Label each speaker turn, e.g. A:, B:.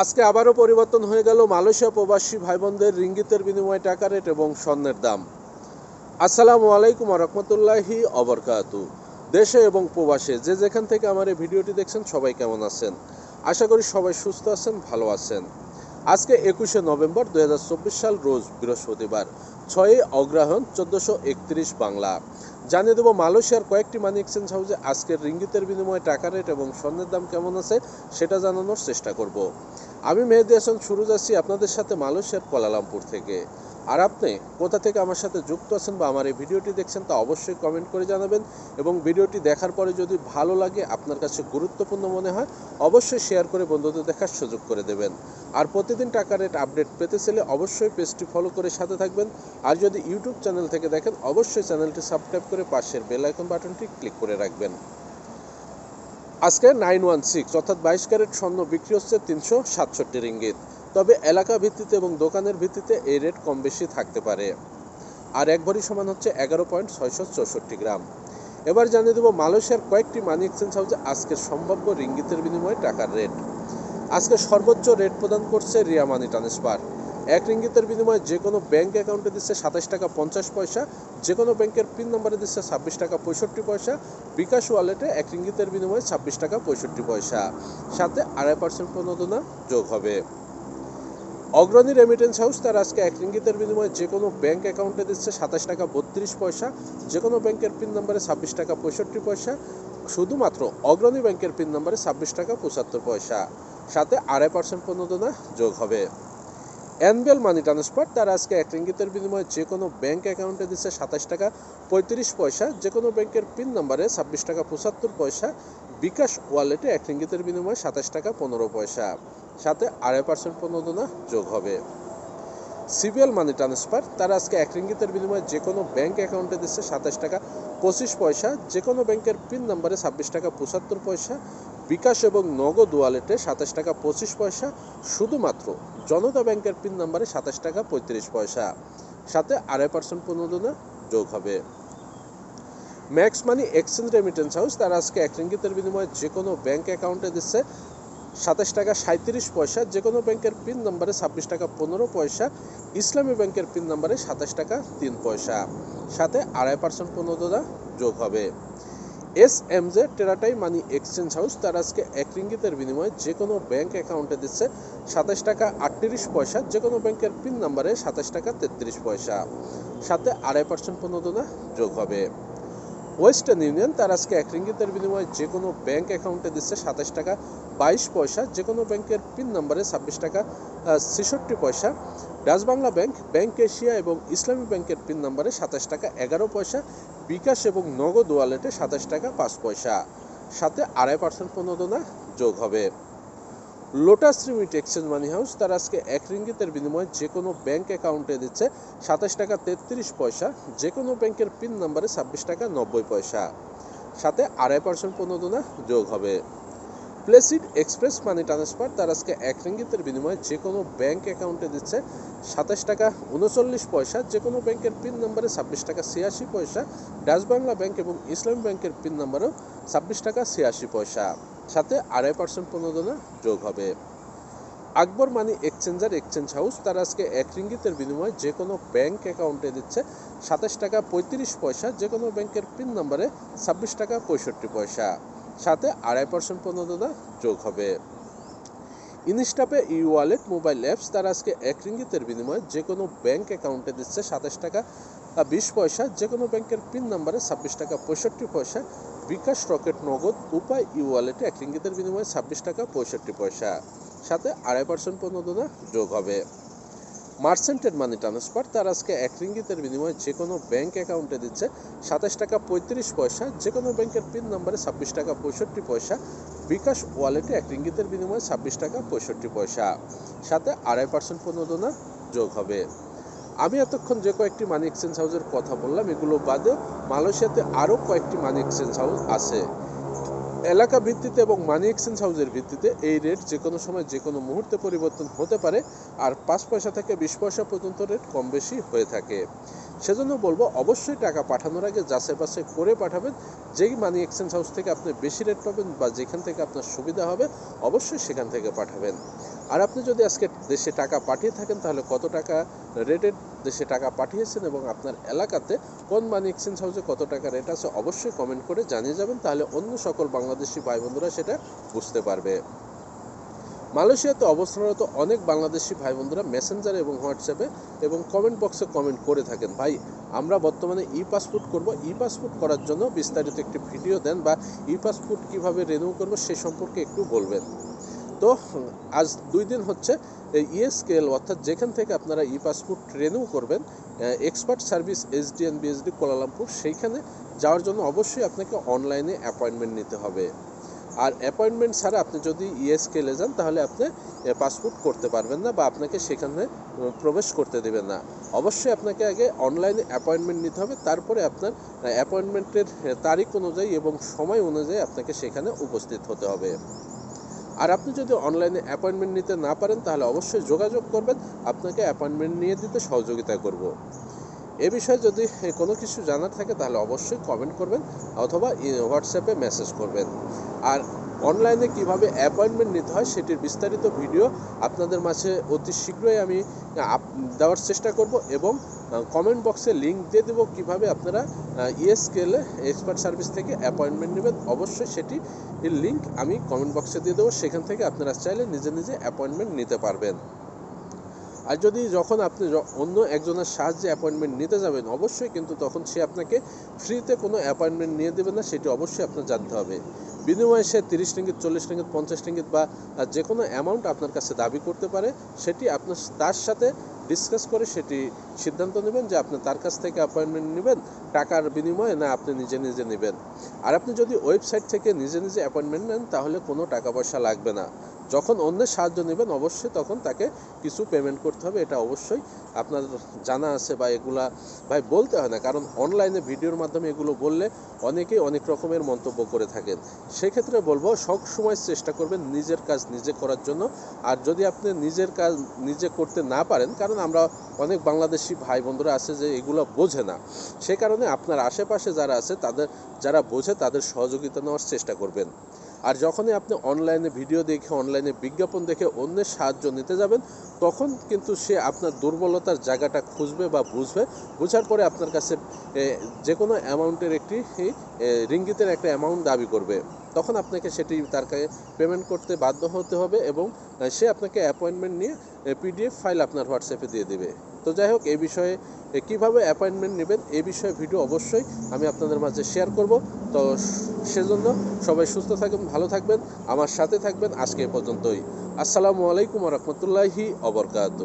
A: আজকে আবারও পরিবর্তন হয়ে গেল মালয়েশিয়া প্রবাসী ভাই বোনদের রিঙ্গিতের বিনিময়ে টাকা রেট এবং স্বর্ণের দাম। আসসালামু আলাইকুম রহমতুল্লাহি অবরকাতু দেশে এবং প্রবাসে যে যেখান থেকে আমার এই ভিডিওটি দেখছেন সবাই কেমন আছেন? আশা করি সবাই সুস্থ আছেন, ভালো আছেন। আজকে একুশে নভেম্বর দুই হাজার চব্বিশ সাল রোজ বৃহস্পতিবার, ছয়ই অগ্রহণ চোদ্দোশো একত্রিশ বাংলা। জানিয়ে দেবো, মালয়েশিয়ার কয়েকটি মানি এক্সচেঞ্জ হাউসে আজকের রিঙ্গিতের বিনিময়ে টাকা রেট এবং স্বর্ণের দাম কেমন আছে সেটা জানানোর চেষ্টা করব। আমি মেহেদি হাসান, শুরু যাচ্ছি আপনাদের সাথে মালয়েশিয়ার কোয়ালালামপুর থেকে। আর আপনি কোথা থেকে আমার সাথে যুক্ত আছেন বা আমার এই ভিডিওটি দেখছেন তা অবশ্যই কমেন্ট করে জানাবেন এবং ভিডিওটি দেখার পরে যদি ভালো লাগে, আপনার কাছে গুরুত্বপূর্ণ মনে হয়, অবশ্যই শেয়ার করে বন্ধুদের দেখার সুযোগ করে দেবেন। আর প্রতিদিন টাকা রেট আপডেট পেতে চাইলে অবশ্যই পেজটি ফলো করে সাথে থাকবেন। আর যদি ইউটিউব চ্যানেল থেকে দেখেন, অবশ্যই চ্যানেলটি সাবস্ক্রাইব করে পাশের বেল আইকন বাটনটি ক্লিক করে রাখবেন। আজকে নাইন ওয়ান সিক্স অর্থাৎ বাইশ ক্যারেট স্বর্ণ বিক্রি হচ্ছে তিনশো সাতষট্টি রিঙ্গিত। তবে এলাকা ভিত্তিতে এবং দোকানের ভিত্তিতে এই রেট কম বেশি থাকতে পারে। আর এক ভরি সমান হচ্ছে এগারো পয়েন্ট ছয়শো চৌষট্টি গ্রাম। এবার জানিয়ে দেবো মালয়েশিয়ার কয়েকটি মানি এক্সচেঞ্জ হাউসে আজকের সম্ভাব্য রিঙ্গিতের বিনিময়ে টাকার রেট। আজকে সর্বোচ্চ রেট প্রদান করছে রিয়া মানি ট্রান্সফার। এক রিঙ্গিতের বিনিময়ে যে কোনো ব্যাঙ্ক অ্যাকাউন্টে দিচ্ছে সাতাশ টাকা পঞ্চাশ পয়সা যে কোনো ব্যাংকের পিন নম্বরে দিচ্ছে ছাব্বিশ টাকা পঁয়ষট্টি পয়সা, বিকাশ ওয়ালেটে এক রিঙ্গিতের বিনিময়ে ছাব্বিশ টাকা পঁয়ষট্টি পয়সা। সাথে আড়াই পার্সেন্ট প্রণোদনা যোগ হবে। অগ্রণী রেমিটেন্স হাউস তার আজকে এক রিঙ্গিতের বিনিময়ে যে কোনো ব্যাংক অ্যাকাউন্টে দিচ্ছে সাতাশ টাকা বত্রিশ পয়সা, যে কোনো ব্যাংকের পিন নম্বরে ছাব্বিশ টাকা পঁয়ষট্টি পয়সা, শুধুমাত্র অগ্রণী ব্যাংকের পিন নম্বরে ছাব্বিশ টাকা পঁচাত্তর পয়সা। সাথে আড়াই পার্সেন্ট প্রণোদনা যোগ হবে। অ্যানবিএল মানি ট্রান্সফার তার আজকে এক রিঙ্গিতের বিনিময়ে যে কোনো ব্যাংক অ্যাকাউন্টে দিচ্ছে সাতাশ টাকা পঁয়ত্রিশ পয়সা, যে কোনো ব্যাংকের পিন নম্বরে ছাব্বিশ টাকা পঁচাত্তর পয়সা বিকাশ ওয়ালেটে এক রিঙ্গিতের বিনিময়ে সাতাশ টাকা পনেরো পয়সা। সাথে আড়াই পার্সেন্ট প্রণোদনা যোগ হবে। সিবিএল মানি ট্রান্সফার, তারা আজকে এক রিঙ্গিতের বিনিময়ে যে কোনো ব্যাঙ্ক অ্যাকাউন্টে দিচ্ছে সাতাশ টাকা পঁচিশ পয়সা যে কোনো ব্যাংকের পিন নাম্বারে ছাব্বিশ টাকা পঁচাত্তর পয়সা, বিকাশ এবং নগদ ওয়ালেটে সাতাশ টাকা পঁচিশ পয়সা, শুধুমাত্র জনতা ব্যাংকের পিন নাম্বারে সাতাশ টাকা পঁয়ত্রিশ পয়সা। সাথে আড়াই পার্সেন্ট প্রণোদনা যোগ হবে। Max money exchange remittance house তারা আজকে এক রিঙ্গিতের বিনিময়ে যে কোনো ব্যাংক অ্যাকাউন্টে দিচ্ছে সাতাশ টাকা সাঁত্রিশ পয়সা যে কোনো ব্যাংকের পিন নম্বরে ছাব্বিশ টাকা পনেরো পয়সা, ইসলামী ব্যাংকের পিন নম্বরে সাতাশ টাকা তিন পয়সা। সাথে আড়াই পার্সেন্ট প্রণোদনা যোগ হবে। এস এম জে টেরাটাই মানি এক্সচেঞ্জ হাউস তার আজকে এক রিঙ্গিতের বিনিময়ে যে কোনো ব্যাংক অ্যাকাউন্টে দিচ্ছে সাতাশ টাকা আটত্রিশ পয়সা যে কোনো ব্যাংকের পিন নম্বরে সাতাশ টাকা তেত্রিশ পয়সা। সাথে আড়াই পার্সেন্ট প্রণোদনা যোগ হবে। ওয়েস্টার্ন ইউনিয়ন, তার আজকে এক রিঙ্গিতের বিনিময়ে যে কোনো ব্যাংক অ্যাকাউন্টে দিচ্ছে সাতাশ টাকা, বাইশ পয়সা যে কোনো ব্যাংকের পিন নম্বরে ছাব্বিশ টাকা ছেষট্টি পয়সা। Dutch Bangla bank bank Asia এবং ইসলামী ব্যাংকের পিন নম্বরে সাতাশ টাকা, এগারো পয়সা। বিকাশ এবং নগদ ওয়ালেটে সাতাশ টাকা, পাঁচ পয়সা। সাথে আড়াই পার্সেন্ট প্রণোদনা যোগ হবে। Lotus remit exchange money house তার আজকে এক রিঙ্গিতের বিনিময়ে যে কোনো ব্যাংক অ্যাকাউন্টে দিচ্ছে সাতাশ টাকা তেত্রিশ পয়সা যে কোনো ব্যাংকের পিন নাম্বারে ছাব্বিশ টাকা নব্বই পয়সা। সাথে আড়াই পার্সেন্ট প্রণোদনা যোগ হবে। প্লেসিড এক্সপ্রেস মানি ট্রান্সফার তার আজকে এক রিঙ্গিতের বিনিময়ে যে কোনো ব্যাংক অ্যাকাউন্টে দিচ্ছে সাতাশ টাকা উনচল্লিশ পয়সা যে কোনো ব্যাংকের পিন নাম্বারে ছাব্বিশ টাকা ছিয়াশি পয়সা, ডাচ বাংলা ব্যাংক এবং ইসলাম ব্যাংকের পিন নম্বরেও ছাব্বিশ টাকা ছিয়াশি পয়সা। সাথে আড়াই পার্সেন্ট প্রণোদনা যোগ হবে। Akbar money exchanger exchange house তার আজকে এক রিঙ্গিতের বিনিময়ে যে কোনো ব্যাংক অ্যাকাউন্টে দিচ্ছে সাতাশ টাকা পঁয়ত্রিশ পয়সা যে কোনো ব্যাংকের পিন নাম্বারে ছাব্বিশ টাকা পঁয়ষট্টি পয়সা। সাথে আড়াই পার্সেন্ট প্রণোদনা যোগ হবে। Instapay e wallet mobile apps তার আজকে এক রিঙ্গিতের বিনিময়ে যে কোনো ব্যাংক অ্যাকাউন্টে দিচ্ছে সাতাশ টাকা বিশ পয়সা যে কোনো ব্যাংকের পিন নাম্বারে ছাব্বিশ টাকা পঁয়ষট্টি পয়সা বিকাশ রকেট নগদ উপায় ই ওয়ালেটে এক রিঙ্গিতের বিনিময়ে ছাব্বিশ টাকা পঁয়ষট্টি পয়সা। সাথে আড়াই পার্সেন্ট প্রণোদনা যোগ হবে। মার্চেন্টেড মানি ট্রান্সফার তার আজকে এক রিঙ্গিতের বিনিময়ে যে কোনো ব্যাঙ্ক অ্যাকাউন্টে দিচ্ছে সাতাশ টাকা পঁয়ত্রিশ পয়সা যে কোনো ব্যাংকের পিন নম্বরে ছাব্বিশ টাকা পঁয়ষট্টি পয়সা, বিকাশ ওয়ালেটে এক রিঙ্গিতের বিনিময়ে ছাব্বিশ টাকা পঁয়ষট্টি পয়সা। সাথে আড়াই পার্সেন্ট প্রণোদনা যোগ হবে। আমি এতক্ষণ যে কয়েকটি মানি এক্সচেঞ্জ হাউসের কথা বললাম, এগুলো বাদে মালয়েশিয়াতে আরও কয়েকটি মানি এক্সচেঞ্জ হাউস আছে। এলাকা ভিত্তিতে এবং মানি এক্সচেঞ্জ হাউসের ভিত্তিতে এই রেট যে কোনো সময় যে কোনো মুহূর্তে পরিবর্তন হতে পারে, আর পাঁচ পয়সা থেকে বিশ পয়সা পর্যন্ত রেট কম বেশি হয়ে থাকে। সেজন্য বলব অবশ্যই টাকা পাঠানোর আগে যাচাই বাছাই করে পাঠাবেন। যেই মানি এক্সচেঞ্জ হাউস থেকে আপনি বেশি রেট পাবেন বা যেখান থেকে আপনার সুবিধা হবে, অবশ্যই সেখান থেকে পাঠাবেন। আর আপনি যদি আজকে দেশে টাকা পাঠিয়ে থাকেন, তাহলে কত টাকা রেটের দেশে টাকা পাঠিয়েছেন এবং আপনার এলাকাতে কোন মানি এক্সচেঞ্জ হাউসে কত টাকা রেট আছে, অবশ্যই কমেন্ট করে জানিয়ে যাবেন, তাহলে অন্য সকল বাংলাদেশি ভাই বন্ধুরা সেটা বুঝতে পারবে। মালয়েশিয়াতে অবস্থানরত অনেক বাংলাদেশি ভাই বন্ধুরা মেসেঞ্জার এবং হোয়াটসঅ্যাপে এবং কমেন্ট বক্সে কমেন্ট করে থাকেন। ভাই, আমরা বর্তমানে ই পাসপোর্ট করব। ই পাসপোর্ট করার জন্য বিস্তারিত একটি ভিডিও দেন বা ই পাসপোর্ট কীভাবে রেনিউ করব সে সম্পর্কে একটু বলবেন। তো, আজ দুই দিন হচ্ছে এই ইএসকেএল অর্থাৎ যেখান থেকে আপনারা ই পাসপোর্ট রেনিউ করবেন expert service SDN BHD Kuala Lumpur সেইখানে যাওয়ার জন্য অবশ্যই আপনাকে অনলাইনে অ্যাপয়েন্টমেন্ট নিতে হবে। আর অ্যাপয়েন্টমেন্ট ছাড়া আপনি যদি ইএসকেলে যান, তাহলে আপনি পাসপোর্ট করতে পারবেন না বা আপনাকে সেখানে প্রবেশ করতে দেবেন না। অবশ্যই আপনাকে আগে অনলাইনে অ্যাপয়েন্টমেন্ট নিতে হবে, তারপরে আপনার অ্যাপয়েন্টমেন্টের তারিখ অনুযায়ী এবং সময় অনুযায়ী আপনাকে সেখানে উপস্থিত হতে হবে। আর আপনি যদি অনলাইনে অ্যাপয়েন্টমেন্ট নিতে না পারেন, তাহলে অবশ্যই যোগাযোগ করবেন, আপনাকে অ্যাপয়েন্টমেন্ট নিয়ে দিতে সহযোগিতা করব। এ বিষয়ে যদি কোনো কিছু জানার থাকে, তাহলে অবশ্যই কমেন্ট করবেন অথবা হোয়াটসঅ্যাপে মেসেজ করবেন। আর অনলাইনে কীভাবে অ্যাপয়েন্টমেন্ট নিতে হয়, সেটির বিস্তারিত ভিডিও আপনাদের মাঝে অতি শীঘ্রই আমি আপ- দেওয়ার চেষ্টা করব এবং কমেন্ট বক্সে লিঙ্ক দিয়ে দেবো কীভাবে আপনারা ইএসকেলে এক্সপার্ট সার্ভিস থেকে অ্যাপয়েন্টমেন্ট নেবেন। অবশ্যই সেটি লিঙ্ক আমি কমেন্ট বক্সে দিয়ে দেবো। সেখান থেকে আপনারা চাইলে নিজে নিজে অ্যাপয়েন্টমেন্ট নিতে পারবেন। আর যদি যখন আপনি অন্য একজনের সাহায্যে অ্যাপয়েন্টমেন্ট নিতে যাবেন, অবশ্যই কিন্তু তখন সে আপনাকে ফ্রিতে কোনো অ্যাপয়েন্টমেন্ট নিয়ে দেবে না, সেটি অবশ্যই আপনার জানতে হবে। বিনিময়ে সে তিরিশ রিঙ্গিত চল্লিশ রিঙ্গিত পঞ্চাশ রিঙ্গিত বা যে কোনো অ্যামাউন্ট আপনার কাছে দাবি করতে পারে, সেটি আপনার তার সাথে ডিসকাস করে সেটি সিদ্ধান্ত নেবেন যে আপনি তার কাছ থেকে অ্যাপয়েন্টমেন্ট নেবেন, টাকার বিনিময়ে না আপনি নিজে নিজে নেবেন। আর আপনি যদি ওয়েবসাইট থেকে নিজে নিজে অ্যাপয়েন্টমেন্ট নেন, তাহলে কোনো টাকা পয়সা লাগবে না। যখন অন্যের সাহায্য নেবেন, অবশ্যই তখন তাকে কিছু পেমেন্ট করতে হবে, এটা অবশ্যই আপনার জানা আছে বা এগুলা, ভাই বলতে হয় না, কারণ অনলাইনে ভিডিওর মাধ্যমে এগুলো বললে অনেকেই অনেক রকমের মন্তব্য করে থাকেন। সেক্ষেত্রে বলব, সব সময় চেষ্টা করবেন নিজের কাজ নিজে করার জন্য। আর যদি আপনি নিজের কাজ নিজে করতে না পারেন, কারণ আমরা অনেক বাংলাদেশি ভাই বন্ধুরা আছে যে এগুলো বোঝে না। সে কারণে আপনার আশেপাশে যারা আছে, তাদের, যারা বোঝে তাদের সহযোগিতা নেওয়ার চেষ্টা করবেন। আর যখনই আপনি অনলাইনে ভিডিও দেখে, অনলাইনে বিজ্ঞাপন দেখে অন্যের সাহায্য নিতে যাবেন, তখন কিন্তু সে আপনার দুর্বলতার জায়গাটা খুঁজবে বা বুঝবে। বোঝার পরে আপনার কাছে যে কোনো অ্যামাউন্টের একটি রিঙ্গিতের একটা অ্যামাউন্ট দাবি করবে। তখন আপনাকে সেটি তার কাছে পেমেন্ট করতে বাধ্য হতে হবে এবং সে আপনাকে অ্যাপয়েন্টমেন্ট নিয়ে পিডিএফ ফাইল আপনার হোয়াটসঅ্যাপে দিয়ে দেবে। তো যাই হোক এই বিষয়ে এ, কীভাবে অ্যাপয়েন্টমেন্ট নেবেন এই বিষয়ে ভিডিও অবশ্যই আমি আপনাদের মাঝে শেয়ার করব। তো সেজন্য সবাই সুস্থ থাকবেন ভালো থাকবেন আমার সাথে থাকবেন আজকে এ পর্যন্তই। আসসালামু আলাইকুম রহমতুল্লাহি অবরকাত